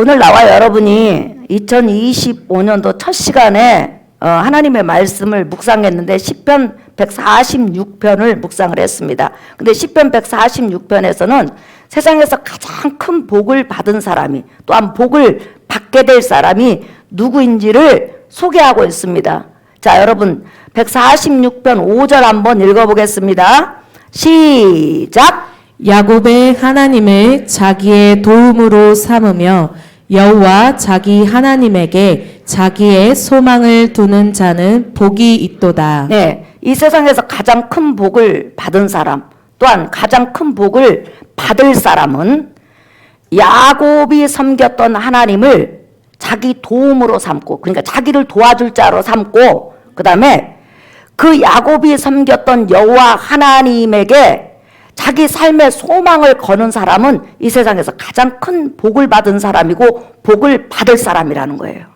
오늘 나와 여러분이 2025년도 첫 시간에 어, 하나님의 말씀을 묵상했는데 10편 146편을 묵상을 했습니다. 근데 10편 146편에서는 세상에서 가장 큰 복을 받은 사람이 또한 복을 받게 될 사람이 누구인지를 소개하고 있습니다. 자, 여러분 146편 5절 한번 읽어보겠습니다. 시작. 야곱의 하나님을 자기의 도움으로 삼으며 여호와 자기 하나님에게 자기의 소망을 두는 자는 복이 있도다. 네, 이 세상에서 가장 큰 복을 받은 사람, 또한 가장 큰 복을 받을 사람은 야곱이 섬겼던 하나님을 자기 도움으로 삼고, 그러니까 자기를 도와줄 자로 삼고, 그 다음에 그 야곱이 섬겼던 여호와 하나님에게 자기 삶의 소망을 거는 사람은 이 세상에서 가장 큰 복을 받은 사람이고 복을 받을 사람이라는 거예요.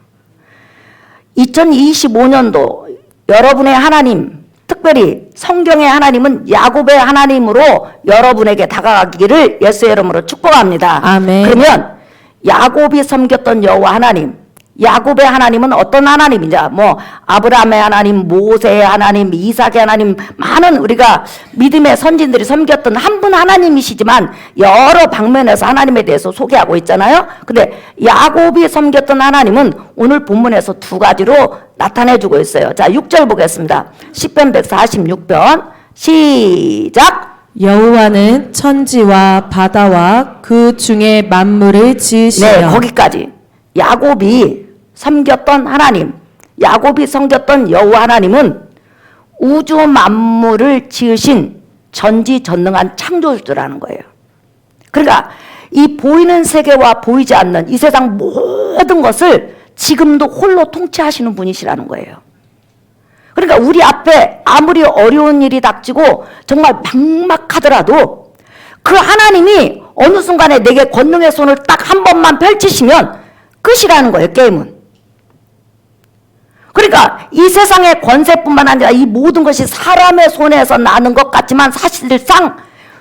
2025년도 여러분의 하나님, 특별히 성경의 하나님은 야곱의 하나님으로 여러분에게 다가가기를 예수의 이름으로 축복합니다. 아멘. 그러면 야곱이 섬겼던 여호와 하나님, 야곱의 하나님은 어떤 하나님이냐? 뭐 아브라함의 하나님, 모세의 하나님, 이삭의 하나님 많은 우리가 믿음의 선진들이 섬겼던 한 분 하나님이시지만 여러 방면에서 하나님에 대해서 소개하고 있잖아요. 근데 야곱이 섬겼던 하나님은 오늘 본문에서 두 가지로 나타내 주고 있어요. 자, 6절 보겠습니다. 10편 146편 시작. 여호와는 천지와 바다와 그 중에 만물을 지으시며 네, 거기까지. 야곱이 섬겼던 하나님, 야곱이 섬겼던 여호와 하나님은 우주 만물을 지으신 전지전능한 창조주라는 거예요. 그러니까 이 보이는 세계와 보이지 않는 이 세상 모든 것을 지금도 홀로 통치하시는 분이시라는 거예요. 그러니까 우리 앞에 아무리 어려운 일이 닥치고 정말 막막하더라도 그 하나님이 어느 순간에 내게 권능의 손을 딱 한 번만 펼치시면 끝이라는 거예요, 게임은. 그러니까 이 세상의 권세뿐만 아니라 이 모든 것이 사람의 손에서 나는 것 같지만 사실상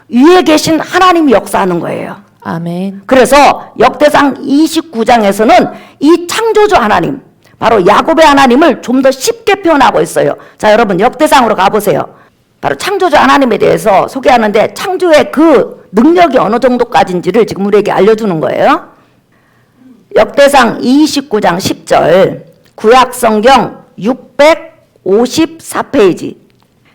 위에 계신 하나님이 역사하는 거예요. 아멘. 그래서 역대상 29장에서는 이 창조주 하나님, 바로 야곱의 하나님을 좀 더 쉽게 표현하고 있어요. 자, 여러분 역대상으로 가보세요. 바로 창조주 하나님에 대해서 소개하는데 창조의 그 능력이 어느 정도까지인지를 지금 우리에게 알려주는 거예요. 역대상 29장 10절, 구약성경 654페이지.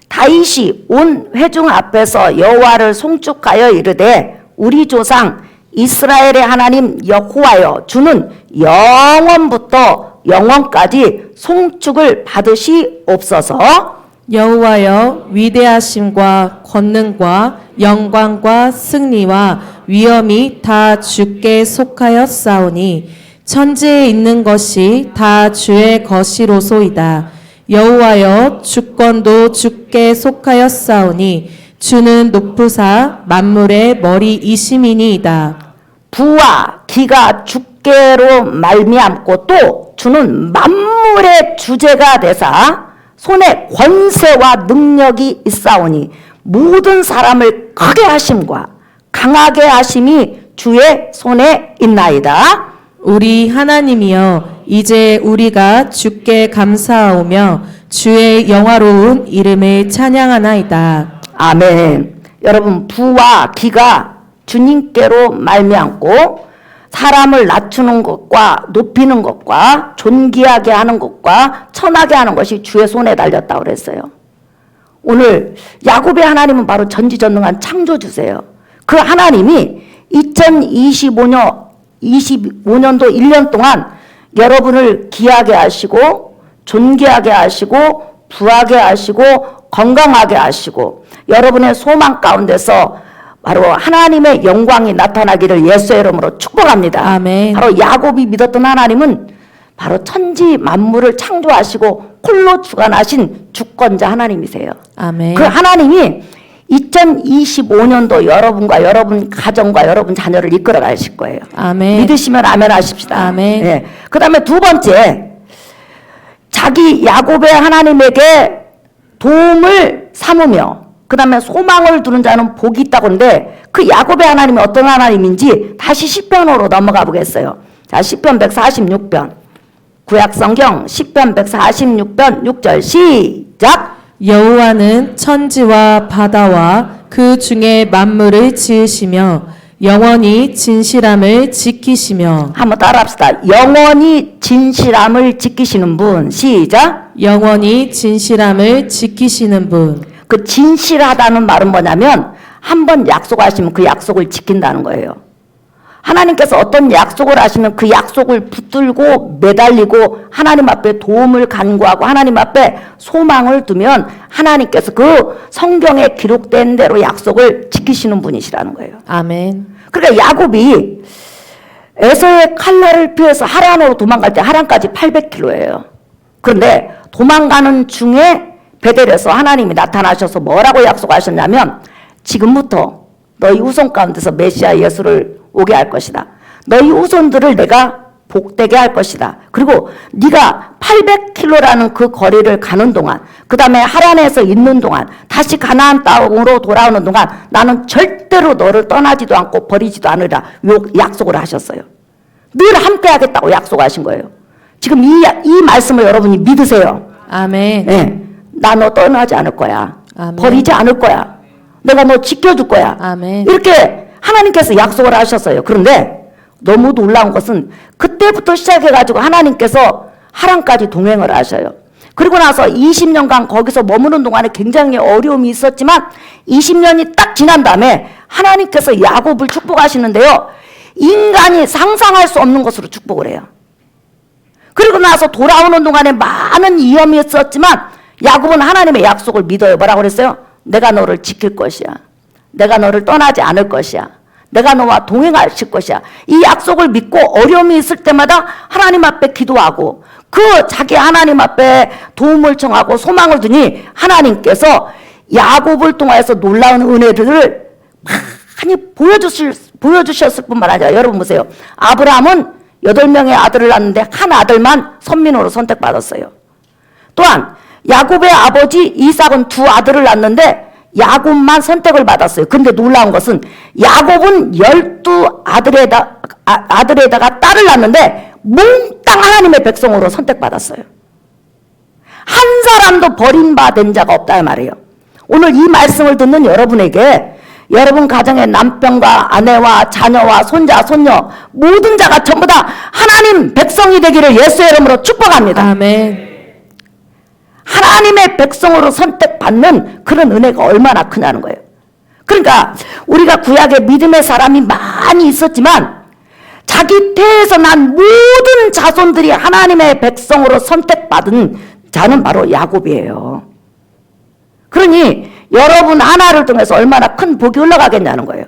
다윗이 온 회중 앞에서 여호와를 송축하여 이르되 우리 조상 이스라엘의 하나님 여호와여 주는 영원부터 영원까지 송축을 받으시옵소서. 여호와여 위대하심과 권능과 영광과 승리와 위엄이 다 주께 속하였사오니 천지에 있는 것이 다 주의 것이로소이다. 여호와여 주권도 주께 속하였사오니 주는 높으사 만물의 머리이심이니이다. 부와 기가 주께로 말미암고 또 주는 만물의 주제가 되사 손에 권세와 능력이 있사오니 모든 사람을 크게 하심과 강하게 하심이 주의 손에 있나이다. 우리 하나님이여 이제 우리가 주께 감사하오며 주의 영화로운 이름을 찬양하나이다. 아멘. 여러분 부와 기가 주님께로 말미암고 사람을 낮추는 것과 높이는 것과 존귀하게 하는 것과 천하게 하는 것이 주의 손에 달렸다고 그랬어요. 오늘 야곱의 하나님은 바로 전지전능한 창조주세요. 그 하나님이 2025년 25년도 1년 동안 여러분을 귀하게 하시고 존귀하게 하시고 부하게 하시고 건강하게 하시고 여러분의 소망 가운데서 바로 하나님의 영광이 나타나기를 예수의 이름으로 축복합니다. 아멘. 바로 야곱이 믿었던 하나님은 바로 천지 만물을 창조하시고 홀로 주관하신 주권자 하나님이세요. 아멘. 그 하나님이 2025년도 여러분과 여러분 가정과 여러분 자녀를 이끌어 가실 거예요. 아멘. 믿으시면 아멘 하십시다. 아멘. 예. 그 다음에 두 번째 자기 야곱의 하나님에게 도움을 삼으며 그 다음에 소망을 두는 자는 복이 있다고 하는데 그 야곱의 하나님이 어떤 하나님인지 다시 10편으로 넘어가 보겠어요. 자, 시편 146편. 구약 성경 시편 146편 6절 시작. 여호와는 천지와 바다와 그 중에 만물을 지으시며 영원히 진실함을 지키시며 한번 따라합시다. 영원히 진실함을 지키시는 분. 시작. 영원히 진실함을 지키시는 분 그 진실하다는 말은 뭐냐면 한 번 약속하시면 그 약속을 지킨다는 거예요. 하나님께서 어떤 약속을 하시면 그 약속을 붙들고 매달리고 하나님 앞에 도움을 간구하고 하나님 앞에 소망을 두면 하나님께서 그 성경에 기록된 대로 약속을 지키시는 분이시라는 거예요. 아멘 그러니까 야곱이 에서의 칼날을 피해서 하란으로 도망갈 때 하란까지 800km예요. 그런데 도망가는 중에 베델에서 하나님이 나타나셔서 뭐라고 약속하셨냐면 지금부터 너희 후손 가운데서 메시아 예수를 오게 할 것이다. 너희 후손들을 내가 복되게 할 것이다. 그리고 네가 800km라는 그 거리를 가는 동안, 그 다음에 하란에서 있는 동안, 다시 가나안 땅으로 돌아오는 동안 나는 절대로 너를 떠나지도 않고 버리지도 않으라 요 약속을 하셨어요. 늘 함께 하겠다고 약속하신 거예요. 지금 이, 이 말씀을 여러분이 믿으세요. 아멘 예. 나너 떠나지 않을 거야. 아멘. 버리지 않을 거야. 내가 너 지켜줄 거야. 아멘. 이렇게 하나님께서 약속을 하셨어요. 그런데 너무 놀라운 것은 그때부터 시작해가지고 하나님께서 하란까지 동행을 하셔요. 그리고 나서 20년간 거기서 머무는 동안에 굉장히 어려움이 있었지만 20년이 딱 지난 다음에 하나님께서 야곱을 축복하시는데요. 인간이 상상할 수 없는 것으로 축복을 해요. 그리고 나서 돌아오는 동안에 많은 위험이 있었지만 야곱은 하나님의 약속을 믿어요. 뭐라고 그랬어요? 내가 너를 지킬 것이야. 내가 너를 떠나지 않을 것이야. 내가 너와 동행하실 것이야. 이 약속을 믿고 어려움이 있을 때마다 하나님 앞에 기도하고 그 자기 하나님 앞에 도움을 청하고 소망을 두니 하나님께서 야곱을 통하여서 놀라운 은혜들을 많이 보여주실, 보여주셨을 뿐만 아니라 여러분 보세요. 아브라함은 여덟 명의 아들을 낳는데 한 아들만 선민으로 선택받았어요. 또한 야곱의 아버지 이삭은 두 아들을 낳는데 야곱만 선택을 받았어요. 근데 놀라운 것은 야곱은 열두 아들에다, 아, 아들에다가 딸을 낳는데 몽땅 하나님의 백성으로 선택받았어요. 한 사람도 버림받은 자가 없다 이 말이에요. 오늘 이 말씀을 듣는 여러분에게 여러분 가정의 남편과 아내와 자녀와 손자 손녀 모든 자가 전부 다 하나님 백성이 되기를 예수의 이름으로 축복합니다. 아멘 하나님의 백성으로 선택받는 그런 은혜가 얼마나 크냐는 거예요. 그러니까 우리가 구약에 믿음의 사람이 많이 있었지만 자기 태에서 난 모든 자손들이 하나님의 백성으로 선택받은 자는 바로 야곱이에요. 그러니 여러분 하나를 통해서 얼마나 큰 복이 흘러가겠냐는 거예요.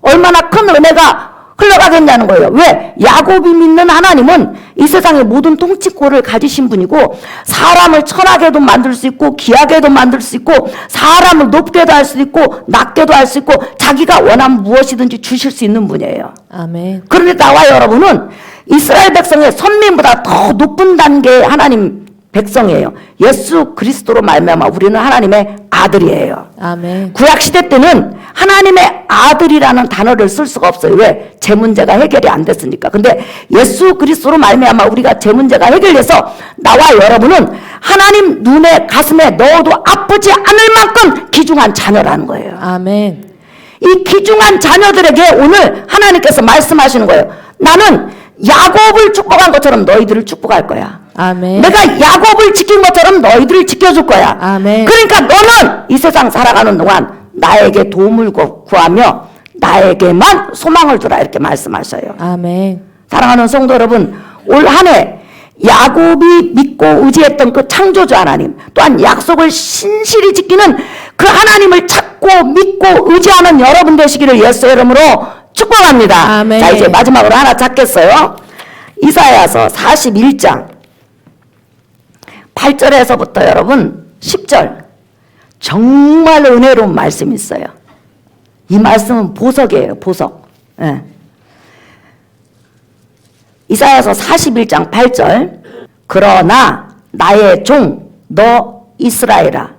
얼마나 큰 은혜가 흘러가겠냐는 거예요. 왜? 야곱이 믿는 하나님은 이 세상의 모든 통치권을 가지신 분이고 사람을 천하게도 만들 수 있고 귀하게도 만들 수 있고 사람을 높게도 할 수 있고 낮게도 할 수 있고 자기가 원하면 무엇이든지 주실 수 있는 분이에요. 아멘 그런데 나와 여러분은 이스라엘 백성의 선민보다 더 높은 단계의 하나님 백성이에요. 예수 그리스도로 말미암아 우리는 하나님의 아들이에요. 아멘 구약 시대 때는 하나님의 아들이라는 단어를 쓸 수가 없어요. 왜? 제 문제가 해결이 안 됐으니까. 근데 예수 그리스도로 말미암아 우리가 제 문제가 해결돼서 나와 여러분은 하나님 눈에 가슴에 넣어도 아프지 않을 만큼 귀중한 자녀라는 거예요. 아멘 이 귀중한 자녀들에게 오늘 하나님께서 말씀하시는 거예요. 나는 야곱을 축복한 것처럼 너희들을 축복할 거야. 아멘 내가 야곱을 지킨 것처럼 너희들을 지켜줄 거야. 아멘. 그러니까 너는 이 세상 살아가는 동안 나에게 도움을 구- 구하며 나에게만 소망을 두라 이렇게 말씀하셔요. 아멘 사랑하는 성도 여러분, 올 한해 야곱이 믿고 의지했던 그 창조주 하나님, 또한 약속을 신실히 지키는 그 하나님을 찾고 믿고 의지하는 여러분 되시기를 예수의 이름으로 축복합니다. 아멘. 자, 이제 마지막으로 하나 찾겠어요. 이사야서 41장 8절에서부터 여러분 10절 정말 은혜로운 말씀이 있어요. 이 말씀은 보석이에요, 보석. 예. 이사야서 41장 8절 그러나 나의 종 너 이스라엘아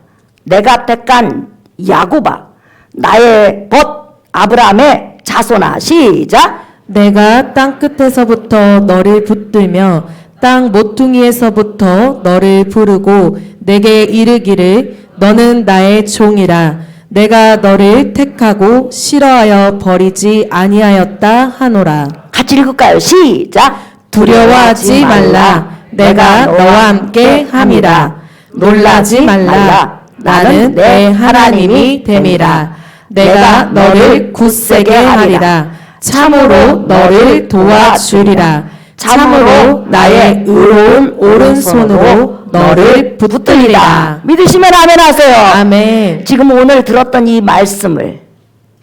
내가 택한 야곱아 나의 벗 아브라함의 자손아 시작 내가 땅 끝에서부터 너를 붙들며 땅 모퉁이에서부터 너를 부르고 내게 이르기를 너는 나의 종이라. 내가 너를 택하고 싫어하여 버리지 아니하였다 하노라. 같이 읽을까요? 시작. 두려워하지 말라. 내가 너와 함께 함이라. 놀라지 말라. 나는 내 하나님이 됨이라. 내가 너를 굳세게 하리라. 참으로 너를 도와주리라 참으로 나의 의로운 오른손으로 너를 붙들리라 믿으시면 아멘 하세요. 아멘 지금 오늘 들었던 이 말씀을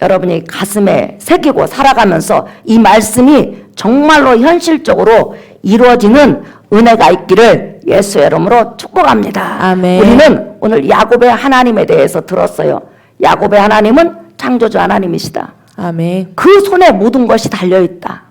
여러분이 가슴에 새기고 살아가면서 이 말씀이 정말로 현실적으로 이루어지는 은혜가 있기를 예수의 이름으로 축복합니다. 아멘. 우리는 오늘 야곱의 하나님에 대해서 들었어요. 야곱의 하나님은 창조주 하나님이시다. 아멘 그 손에 모든 것이 달려 있다.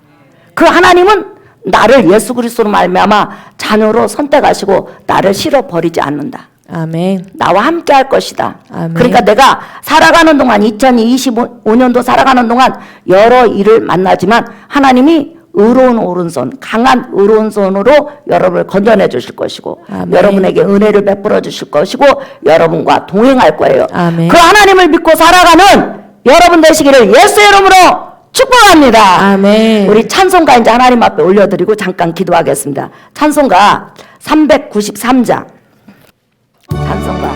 그 하나님은 나를 예수 그리스도로 말미암아 자녀로 선택하시고 나를 실어 버리지 않는다. 아멘 나와 함께 할 것이다. 아멘. 그러니까 내가 살아가는 동안 2025년도 살아가는 동안 여러 일을 만나지만 하나님이 의로운 오른손, 강한 의로운 손으로 여러분을 건져내 주실 것이고 아멘. 여러분에게 은혜를 베풀어 주실 것이고 여러분과 동행할 거예요. 아멘. 그 하나님을 믿고 살아가는 여러분 되시기를 예수의 이름으로 축복합니다. 아멘 우리 찬송가 이제 하나님 앞에 올려드리고 잠깐 기도하겠습니다. 찬송가 393장. 찬송가.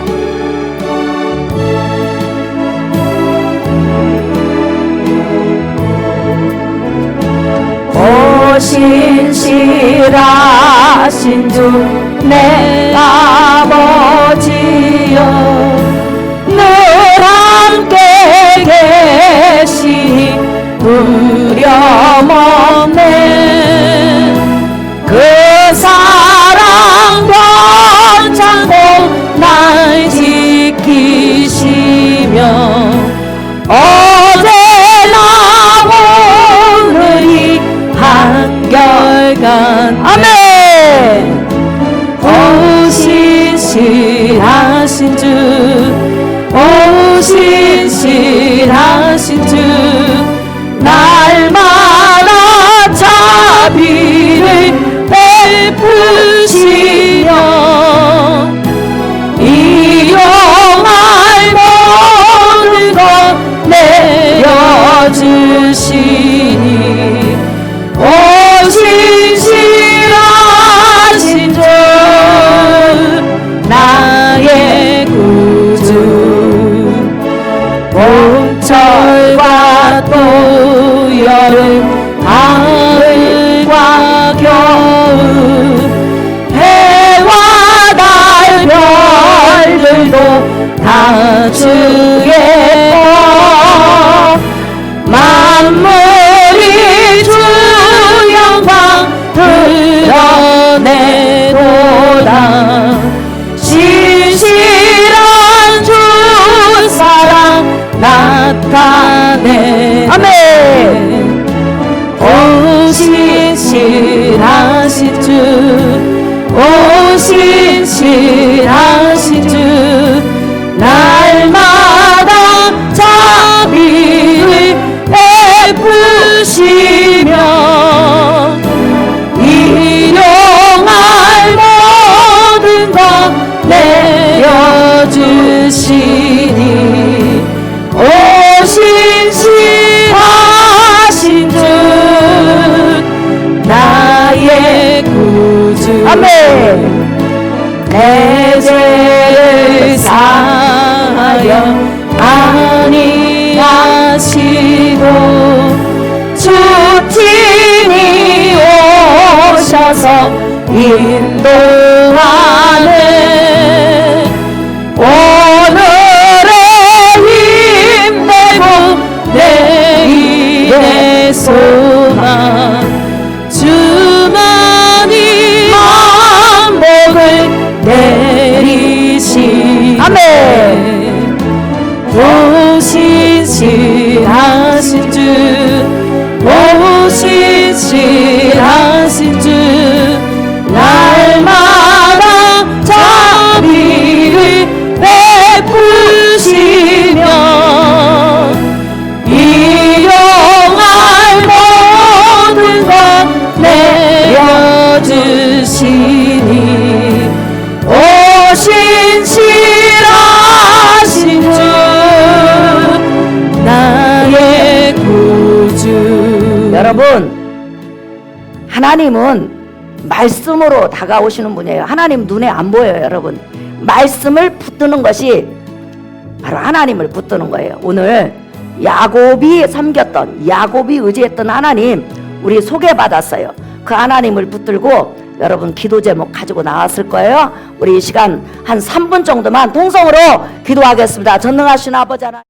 오신실하신 주내아 신실하신 주 오 신실하신 주 날마다 자비를 베푸 오셔서 인도하네. 오늘의 힘내고 내일의 소망 하나님은 말씀으로 다가오시는 분이에요. 하나님 눈에 안 보여요, 여러분. 말씀을 붙드는 것이 바로 하나님을 붙드는 거예요. 오늘 야곱이 섬겼던 야곱이 의지했던 하나님 우리 소개받았어요. 그 하나님을 붙들고 여러분 기도 제목 가지고 나왔을 거예요. 우리 이 시간 한 3분 정도만 동성으로 기도하겠습니다. 전능하신 아버지 하나님